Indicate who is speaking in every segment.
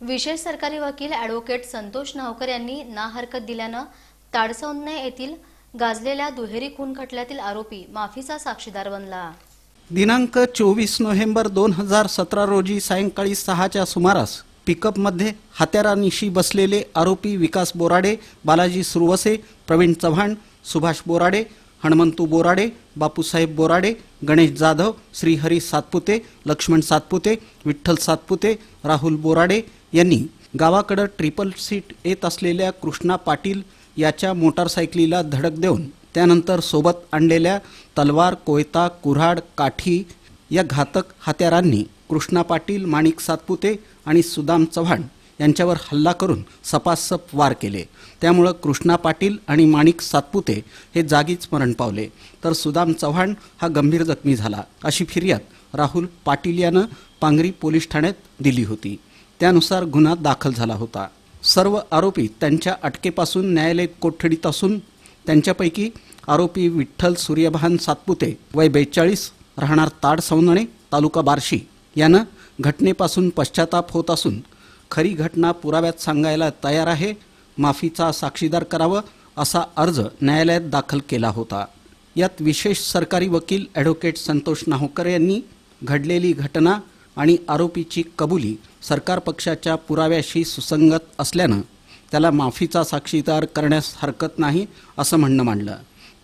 Speaker 1: विशेष सरकारी वकील ॲडव्होकेट संतोष नावकर यांनी ना हरकत दिल्यानं ताडसौंदणे येथील गाजलेल्या दुहेरी खून खटल्यातील आरोपी माफीचा साक्षीदार बनला.
Speaker 2: दिनांक चोवीस नोव्हेंबर दोन हजार सतरा रोजी सायंकाळी सहाच्या सुमारास पिकअपमध्ये हत्यारानिशी बसलेले आरोपी विकास बोराडे बालाजी सुरवसे प्रवीण चव्हाण सुभाष बोराडे हणमंतू बोराडे बापूसाहेब बोराडे गणेश जाधव श्रीहरी सातपुते लक्ष्मण सातपुते विठ्ठल सातपुते राहुल बोराडे यांनी गावाकडं ट्रिपल सीट येत असलेल्या कृष्णा पाटील याच्या मोटारसायकलीला धडक देऊन त्यानंतर सोबत आणलेल्या तलवार कोयता कुऱ्हाड काठी या घातक हत्यारांनी कृष्णा पाटील माणिक सातपुते आणि सुदाम चव्हाण यांच्यावर हल्ला करून सपासप वार केले. त्यामुळं कृष्णा पाटील आणि माणिक सातपुते हे जागीच मरण पावले. तर सुदाम चव्हाण हा गंभीर जखमी झाला. अशी फिर्याद राहुल पाटील यानं पांगरी पोलीस ठाण्यात दिली होती. त्यानुसार गुन्हा दाखल झाला होता. सर्व आरोपी त्यांच्या अटकेपासून न्यायालय कोठडीत असून त्यांच्यापैकी आरोपी विठ्ठल सूर्यभान सातपुते वय बेचाळीस राहणार ताड सौंदणे तालुका बार्शी यानं घटनेपासून पश्चाताप होत असून खरी घटना पुराव्यात सांगायला तयार आहे. माफीचा साक्षीदार करावं असा अर्ज न्यायालयात दाखल केला होता. यात विशेष सरकारी वकील ॲडव्होकेट संतोष नाहोकर यांनी घडलेली घटना आणि आरोपीची कबुली सरकार पक्षाच्या पुराव्याशी सुसंगत असल्यानं त्याला माफीचा साक्षीदार करण्यास हरकत नाही असं म्हणणं मांडलं.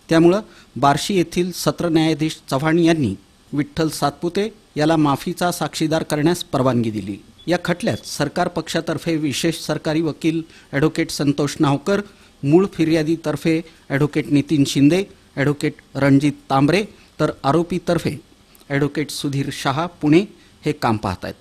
Speaker 2: त्यामुळं बार्शी येथील सत्र न्यायाधीश चव्हाण यांनी विठ्ठल सातपुते याला माफीचा साक्षीदार करण्यास परवानगी दिली. या खटल्यात सरकार पक्षातर्फे विशेष सरकारी वकील ॲडव्होकेट संतोष नावकर मूळ फिर्यादीतर्फे ॲडव्होकेट नितीन शिंदे ॲडव्होकेट रणजित तांबरे तर आरोपीतर्फे ॲडव्होकेट सुधीर शहा पुणे हे काम पाहत आहेत